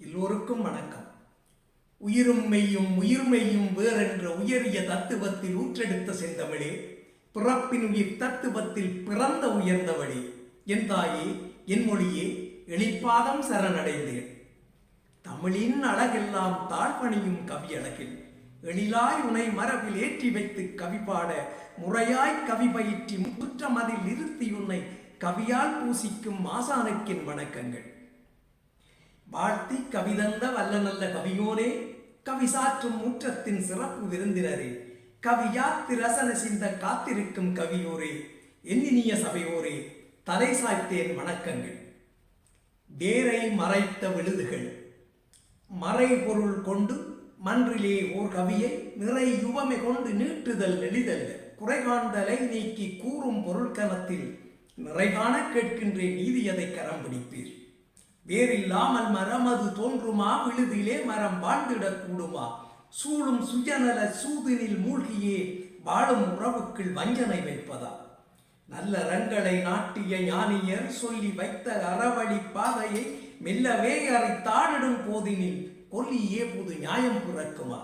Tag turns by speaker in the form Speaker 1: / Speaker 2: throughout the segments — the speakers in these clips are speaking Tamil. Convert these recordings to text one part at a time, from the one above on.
Speaker 1: எல்லோருக்கும் வணக்கம். உயிரும் மெய்யும் உயிர்மெய்யும் வேறென்ற உயரிய தத்துவத்தில் ஊற்றெடுத்த செந்தமிழே பிறப்பின் உயிர் தத்துவத்தில் பிறந்த உயர்ந்தவழி என் தாயே என் மொழியே எளிப்பாதம் சரணடைந்தேன். தமிழின் அழகெல்லாம் கவி கவியழகில் எழிலாய் உனை மரபில் ஏற்றி வைத்து கவி பாட முறையாய் கவி பயிற்றி முற்றமதில் இருத்தி உன்னை கவியால் பூசிக்கும் மாசானுக்கின் வணக்கங்கள். வாழ்த்தி கவிதந்த வல்ல நல்ல கவியோனே கவி சாற்றும் முற்றத்தின் சிறப்பு விருந்தினரே கவியாத்து ரசன சிந்த காத்திருக்கும் கவியோரே எண்ணினிய சபையோரே தலை சாய்த்தேன் வணக்கங்கள். வேரை மறைத்த விழுதுகள் மறை பொருள் கொண்டு மன்றிலே ஓர் கவியை நிறை யுவமை கொண்டு நீட்டுதல் எளிதல்ல குறைகாண்டலை நீக்கி கூறும் பொருள்கலத்தில் நிறைகாண கேட்கின்றேன் நீதியதை கரம் பிடிப்பீர்? வேறில்லாமல் மரமது தோன்றுமா? விழுதிலே மரம் வாழ்ந்திடக் கூடுமா சூழும் சுயநல சூதினில் மூழ்கியே வாழும் உறவுக்குள் வஞ்சனை வைப்பதா? நல்ல ரங்களை நாட்டிய ஞானியர் சொல்லி வைத்த அறவழி பாதையை மெல்லவே அறை தாடிடும் போதினில் கொல்லியே புது நியாயம் பிறக்குமா?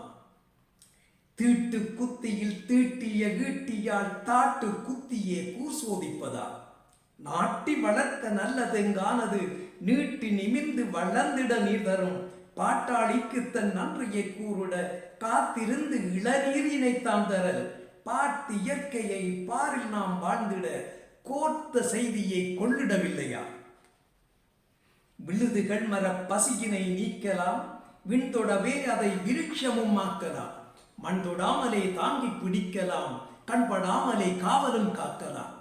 Speaker 1: தீட்டு குத்தியில் தீட்டிய ஈட்டியால் தாட்டு குத்தியே கூர் சோதிப்பதா? நாட்டி வளர்த்த நல்லதெங்கானது? நீட்டி நிமிர்ந்து வளர்ந்திட நீர் தரும் பாட்டாளிக்கு தன் நன்றியை கூறுட காத்திருந்து இளநீரினை தாம் தரல். பாட்டு இயற்கையை பாரில் நாம் வாழ்ந்திட கோர்த்த செய்தியை கொள்ளிடவில்லையா? விழுதுகள் மர பசியினை நீக்கலாம் விண்தொடவே அதை விருட்சமும் ஆக்கலாம். மண் தொடாமலே தாங்கி பிடிக்கலாம் கண்படாமலே காவலும் காக்கலாம்.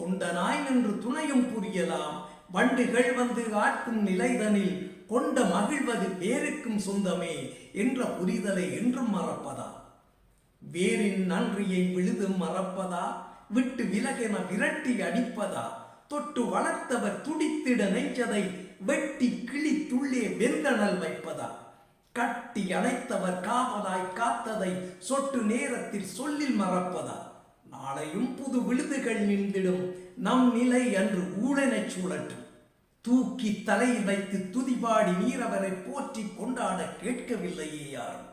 Speaker 1: தொண்டனாய் நின்று துணையும் புரியலாம். வண்டுகள் வந்து ஆட்கும் நிலைதனில் கொண்ட மகிழ்வது வேருக்கும் சொந்தமே என்ற புரிதலை என்றும் மறப்பதா? வேரின் நன்றியை விழுதும் மறப்பதா? விட்டு விலகென விரட்டி அடிப்பதா? தொட்டு வளர்த்தவர் துடித்திட நெஞ்சதை வெட்டி கிழித்துள்ளே வெந்தணல் வைப்பதா? கட்டி அணைத்தவர் காவலாய் காத்ததை சொட்டு நேரத்தில் சொல்லில் மறப்பதா? நாளையும் புது விழுதுகள் நின்றிடும். நம் நிலை அன்று ஊழனைச் சூழட்டும். தூக்கி தலையில் வைத்து துதிபாடி நீரவரை போற்றி கொண்டாட கேட்கவில்லையே யாரும்.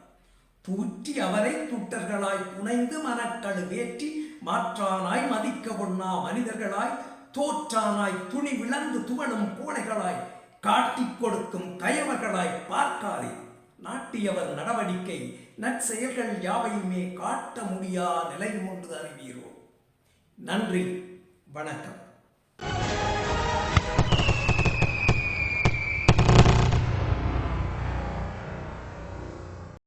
Speaker 1: தூற்றி அவரை துட்டர்களாய் புனைந்து மனக்களு வேற்றி மாற்றானாய் மதிக்க ஒண்ணா மனிதர்களாய் தோற்றானாய் துணி விளந்து துவளும் கோடைகளாய் காட்டிக் கொடுக்கும் கயவர்களாய் பார்க்காதே. நாட்டியவர் நடவடிக்கை நற்செயல்கள் யாவையுமே காட்ட முடியா நிலையும் ஒன்று அறிவீரோ? நன்றி வணக்கம்.